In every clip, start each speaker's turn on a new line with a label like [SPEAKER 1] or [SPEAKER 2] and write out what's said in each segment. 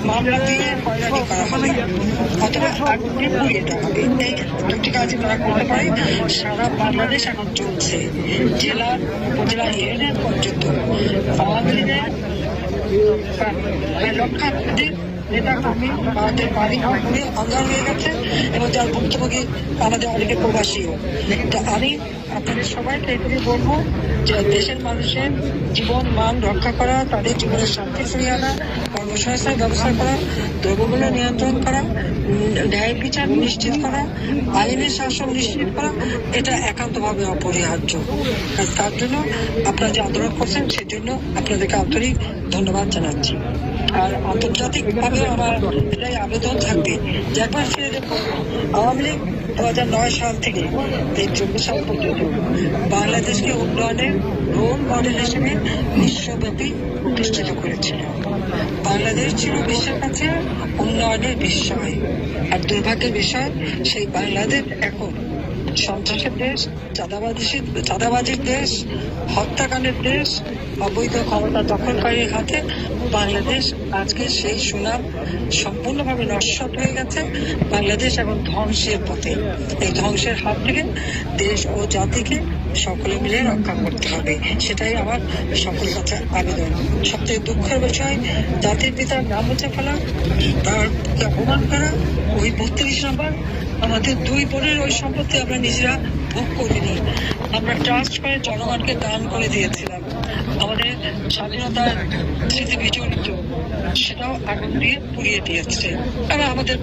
[SPEAKER 1] মামলা দিয়ে হয়রানি করা হবে অথবা আগুনে পুড়িয়ে তারা করতে পারে সারা বাংলাদেশ এখন চলছে জেলা উপজেলা ইউনিয়ন পর্যন্ত আওয়ামী লীগের নেতা কর্মী বাড়ি ঘরে অঙ্গার হয়ে গেছে এবং যার ভুক্তভোগী আমাদের অনেকে প্রবাসীও। তো আমি আপনাদের সবাইকে এটুকু বলব যে দেশের মানুষের জীবন, মান রক্ষা করা, তাদের জীবনের শান্তি ফিরিয়ে আনা কর্মসংস্থান ব্যবস্থা করা, দ্রব্যমূল্য নিয়ন্ত্রণ করা ন্যায় বিচার নিশ্চিত করা, আইনের শাসন নিশ্চিত করা, এটা একান্তভাবে অপরিহার্য। তার জন্য আপনারা যে আন্দোলন করছেন, সেজন্য আপনাদেরকে আন্তরিক ধন্যবাদ জানাচ্ছি। আর আন্তর্জাতিকভাবে আমার এটাই আবেদন থাকবে যে একবার ফিরে দেখুন। আওয়ামী লীগ দু হাজার নয় সাল থেকে এই চব্বিশ সাল পর্যন্ত বাংলাদেশকে উন্নয়নের রোল মডেল হিসেবে বিশ্বব্যাপী প্রতিষ্ঠিত করেছিল বাংলাদেশ ছিল বিশ্বের কাছে উন্নয়নের বিস্ময়। আর দুর্ভাগ্যের বিষয়, সেই বাংলাদেশ এখন সন্ত্রাসের দেশ চাঁদাবাজি চাঁদাবাজির দেশ, হত্যাকাণ্ডের দেশ, অবৈধ ক্ষমতা দখলকারীর হাতে বাংলাদেশ আজকে সেই সুনাম সম্পূর্ণভাবে নস্বত হয়ে গেছে বাংলাদেশ এখন ধ্বংসের পথে। এই ধ্বংসের হাত থেকে দেশ ও জাতিকে সকলে মিলে রক্ষা করতে হবে। সেটাই আমার সকলের কাছে আবেদন। সবথেকে দুঃখের বিষয়, জাতির পিতার নাম মুছে ফেলা, তার অপমান করা, ওই বত্রিশ নম্বর আমাদের দুই বোনের ওই সম্পত্তি আমরা নিজেরা ভোগ করিনি। আমরা ট্রাস্ট করে জনগণকে দান করে দিয়েছিলাম। আমাদের স্বাধীনতার স্মৃতি বিজড়িত সেটাও আগুন দিয়ে পুড়িয়ে দিয়েছে। আর আমাদের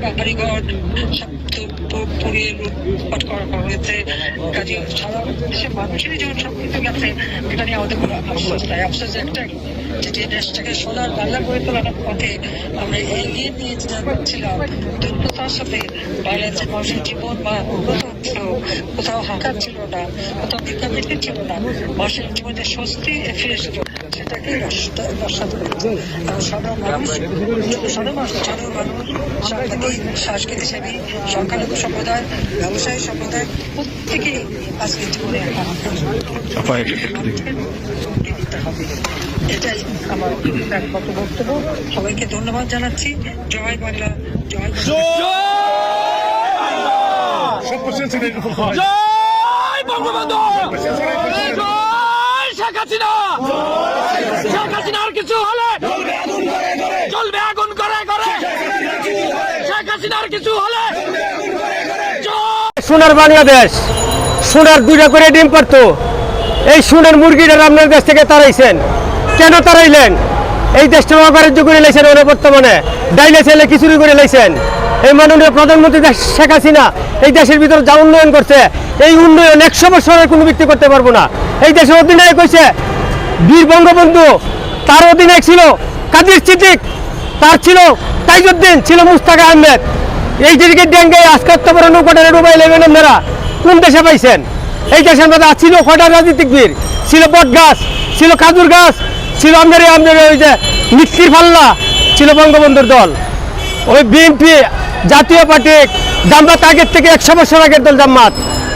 [SPEAKER 1] যে দেশটাকে সোনার পথে আমরা এগিয়ে নিয়ে সাথে জীবন বা কোথাও হাঁকার ছিল না, কোথাও ভিক্ষাবৃত্তি ছিল না। মানুষের জীবনে স্বস্তি ফিরে এসেছিল সেটাকেই নস্বাত করেছে সাধারণ মানুষ সাধারণ মানুষ সাধারণ মানুষ সাংবাদিক সাংস্কৃতিক সংখ্যালঘু সম্প্রদায় ব্যবসায়ী সম্প্রদায় প্রত্যেকেই আজকে জীবনে এটাই আমার একমাত্র বক্তব্য সবাইকে ধন্যবাদ জানাচ্ছি জয় বাংলা। জয় বাংলা
[SPEAKER 2] জয় বঙ্গবন্ধু জয় শেখ হাসিনা! শেখ হাসিনার কিছু হলে চলবে আগুন করে করে। শেখ হাসিনার কিছু হলে।
[SPEAKER 3] সোনার বাংলাদেশ সোনার দুইটা করে ডিম পারতো। এই সোনার মুরগিটা আপনার দেশ থেকে তাড়াইছেন কেন তাড়াইলেন এই দেশটা অকার্য করে লাইছেন ওরা বর্তমানে। ডাইলে ছেলে খিচুড়ি করে লাইছেন। এই মাননীয় প্রধানমন্ত্রী শেখ হাসিনা এই দেশের ভিতরে যা উন্নয়ন করছে, এই উন্নয়ন একশো বছরের কোনো ব্যক্তি করতে পারব না। এই দেশের অধিনায়ক হয়েছে বীর বঙ্গবন্ধু। তার অধিনায়ক ছিল কাদির সিদ্দিক। তার ছিল তাইজুদ্দিন, ছিল মুস্তাক আহমেদ। এই দিকে ডেঙ্গে আজকে এত বড় নৌকাটা ডুবাই নেবেন আপনারা। কোন দেশে পাইছেন? এই দেশের মধ্যে ছিল কটা রাজনীতিকবিদ ছিল বট গাছ ছিল খাজুর গাছ, ছিল আমাদের আমাদের ওই যে মিষ্টির পাল্লা, ছিল বঙ্গবন্ধুর দল। ওই বিএনপি জাতীয় পার্টি। জামাত আগের থেকে একশো বছর আগের দল জামাত।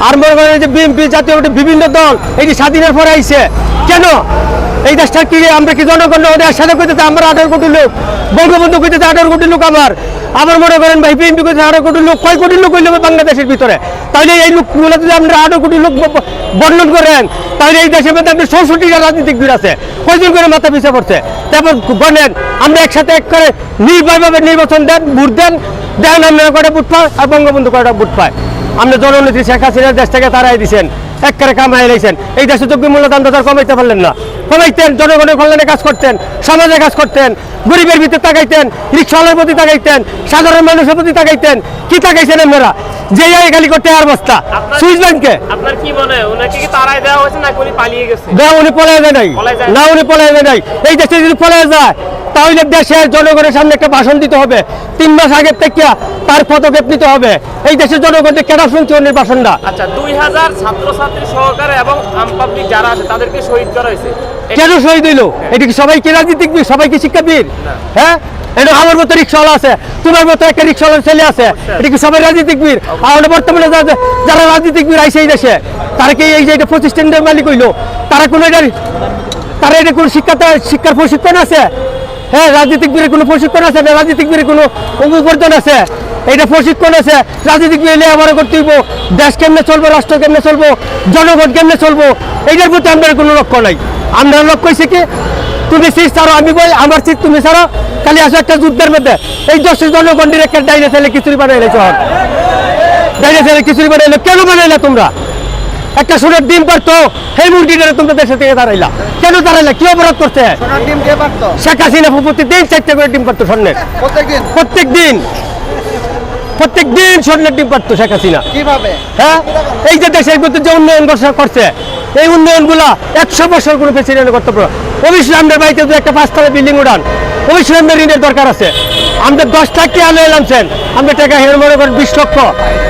[SPEAKER 3] আর মনে করেন যে বিএনপি জাতীয় পার্টি, বিভিন্ন দল এটি স্বাধীনের পরে আইছে। কেন? এই দেশটা কি, আমরা কি জনগণ ওদের একসাথে করতে আমরা আঠারো কোটি লোক, বঙ্গবন্ধু করতে আঠারো কোটি লোক আবার। আবার মনে করেন ভাই বিএনপি করতে আঠারো কোটি লোক, কয় কোটি লোক হইলে বাংলাদেশের ভিতরে? তাহলে এই লোকগুলো যদি আমরা আঠারো কোটি লোক বর্ণন করেন, তাহলে এই দেশের মধ্যে আপনি চৌষট্টিটা রাজনীতিক দূর আছে। কয়জন করে মাথা পিছিয়ে পড়ছে? তারপর গণেন আমরা একসাথে এক করে নির্ভয়ভাবে নির্বাচন দেন, ভোট দেন দেন আমরা কয়টা বুট পায় আর বঙ্গবন্ধু কয়টা বুট পায়? আপনি জননেত্রী শেখ হাসিনার দেশ থেকে তারাই দিছেন একবারে কামাই লাইছেন। এই দেশে যোগ্য মূল্যদান তার কমাইতে পারলেন না। কমাইতেন, জনগণের কল্যাণে কাজ করতেন, সমাজে কাজ করতেন, গরিবের ভিতরে তাকাইতেন, রিক্সাওয়ালার প্রতি তাকাইতেন, সাধারণ মানুষের প্রতি তাকাইতেন। কি তাকাইছেন আপনারা? যে খালি করতে আর বস্তা। সুইস ব্যাংকে।
[SPEAKER 4] আপনার কি মনে হয়? ওনাকে কি দেওয়া হয়েছে না উনি পালিয়ে গেছে?
[SPEAKER 3] না উনি পলায় যায় নাই। না উনি পলায় যায় নাই। এই দেশে যদি পলায় যায় তাহলে দেশের জনগণের সামনে একটা ভাষণ দিতে হবে। তিন মাস আগের থেকে তার পদক্ষেপ নিতে হবে। এই দেশের জনগণকে কেন শুনছে ভাষণটা
[SPEAKER 4] আচ্ছা দুই হাজার ছাত্রছাত্রী সহকারে এবং আম পাবলিক যারা আছে তাদেরকে শহীদ করা হয়েছে।
[SPEAKER 3] কেন শহীদ হইল? এটা কি সবাই কি রাজনীতিবিদ সবাই কি শিক্ষাবিদ হ্যাঁ? এটা আমার মতো রিক্সাওয়ালা আছে, তোমার মতো একটা রিক্সাওয়ালার ছেলে আছে, এটা কি সবাই রাজনীতিবিদ আর বর্তমানে যারা রাজনীতিবিদ আইসে এই দেশে, তারা এই যে এটা প্রতিষ্ঠানের মালিক হইল? তারা কোনো এটা তারা এটা কোন শিক্ষা শিক্ষার প্রশিক্ষণ আছে? হ্যাঁ রাজনীতিক বীরের কোনো প্রশিক্ষণ আছে? না, রাজনীতিক বীরের কোনো উপার্জন আছে? এটা প্রশিক্ষণ আছে। রাজনীতিক বীরে আবার করতে হইব। দেশ কেমনে চলবো, রাষ্ট্র কেমনে চলবো, জনগণ কেমনে চলবো, এইটার প্রতি আমাদের কোনো লক্ষ্য নাই। আমরা লক্ষ্য হয়েছে কি তুমি সিট ছাড়ো আমি বই আমার সিট তুমি ছাড়ো? খালি আসো একটা যুদ্ধের মধ্যে। এই দশের জনগণের একটা ডাইনে ছেলে খিচুড়ি বানাইলে চল। ডাইনে ছেলে খিচুড়ি বানাইলে কেন বানাইলে তোমরা? একটা সোনার ডিম পারতো সেই মুরগিটা তোমরা দেশে থেকে দাঁড়াইলা কেন দাঁড়াইলা কি অপরাধ করছে? শেখ হাসিনা প্রতিদিন চারটে করে ডিম পারতো স্বর্ণের প্রত্যেক দিন প্রত্যেক দিন স্বর্ণের ডিম পারতো শেখ হাসিনা।
[SPEAKER 5] কীভাবে?
[SPEAKER 3] হ্যাঁ? এই যে দেশের মধ্যে যে উন্নয়ন করছে এই উন্নয়নগুলা একশো বছর কোনো প্রেসিডেন্ট করতে পারো অবশ্যই আমাদের বাড়িতে যদি একটা পাঁচতলা বিল্ডিং উঠান। অবশ্যই আমাদের ঋণের দরকার আছে। আমাদের দশ টাকা আলো এলামছেন আমাদের টাকা হের মনে করেন বিশ লক্ষ।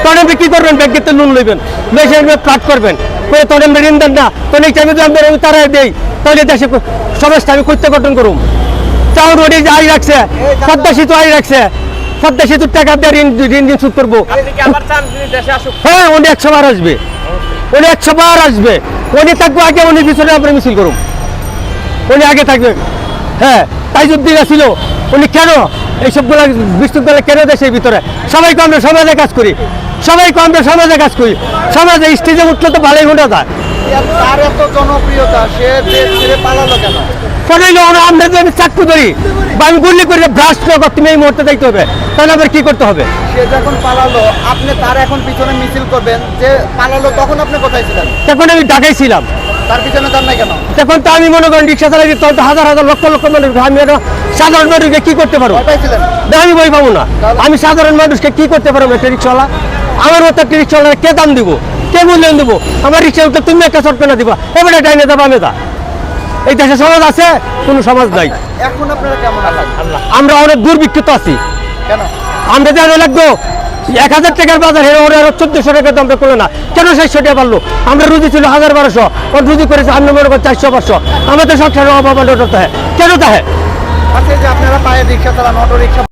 [SPEAKER 3] তখন আপনি কি করবেন? ব্যাংকেতে লোন লইবেন। দেশে ফ্লাট করবেন। করে তখন আপনি ঋণ দেন না। তখন এই টাইমে যদি আমরা আমি তারাই দেই তাহলে দেশে সমস্যা আমি করতে গঠন করুম। চাউল রোডে যে আই রাখছে পদ্মা সেতু আই রাখছে পদ্মা সেতুর টাকা দিয়ে ঋণ ঋণ সুদ করব।
[SPEAKER 4] আপনি কি
[SPEAKER 3] হ্যাঁ উনি একশো বার আসবে। উনি একশো বার আসবে। উনি থাকবে আগে, উনি পিছনে আমরা মিছিল করুন। উনি আগে থাকবে। হ্যাঁ তাইজুদ্দিন আসিল উনি কেন এইসবগুলো বিশৃঙ্খলা কেন দেশের ভিতরে? সবাইকে আমরা সমাজে কাজ করি। সবাইকে আমরা সমাজে কাজ করি। সমাজে স্টেজে উঠলে তো ভালোই ঘটে যায়।
[SPEAKER 5] তার এত জনপ্রিয়তা সে ছেড়ে পালালো কেন?
[SPEAKER 3] পড়াইলে আমরা যদি আমি চাকরি করি বা আমি গুলি করে ব্রাশ করো তুমি এই মুহূর্তে দেখতে হবে তাহলে আবার কি করতে হবে?
[SPEAKER 5] সে যখন পালালো আপনি তার এখন পিছনে মিছিল করবেন যে পালালো তখন আপনি কোথায় ছিলেন?
[SPEAKER 3] তখন আমি ঢাকায় ছিলাম।
[SPEAKER 5] তার পিছনে যান না কেন?
[SPEAKER 3] তখন তো আমি মনে করেন রিক্সা চালাই তখন তো হাজার হাজার লক্ষ লক্ষ মানুষ আমি একটা সাধারণ মানুষকে কি করতে পারব? আমি বই পাবো না। আমি সাধারণ মানুষকে কি করতে পারব? একটা রিক্সাওয়ালা? আমার মতো একটা রিক্সাওয়ালা কে দাম দিব? কে মূল্যায়ন দেবো? আমার রিক্সা উঠলে তুমি একটা চটকানা দিবা। এবারে ডাইনে দেবা আমি এই দেশে সমাজ আছে কোনো সমাজ নাই।
[SPEAKER 5] এখন আপনারা কেমন
[SPEAKER 3] আমরা অনেক দুর্ভিক্ষিত আছি।
[SPEAKER 5] কেন?
[SPEAKER 3] আমরা জানো লাগবো? এক হাজার টাকার বাজার হেরে ওরা চোদ্দশো টাকা তো আমরা করল না। কেন চারশো টাকা পারল? আমরা রুজি ছিল হাজার বারোশো ওর রুজি করেছে আমরা মনে করি চারশো পাঁচশো। আমাদের সংসারের অভাব তাহে কেন তাহে
[SPEAKER 5] আচ্ছা যে আপনারা পায়ে রিক্সা চালান অটো রিক্সা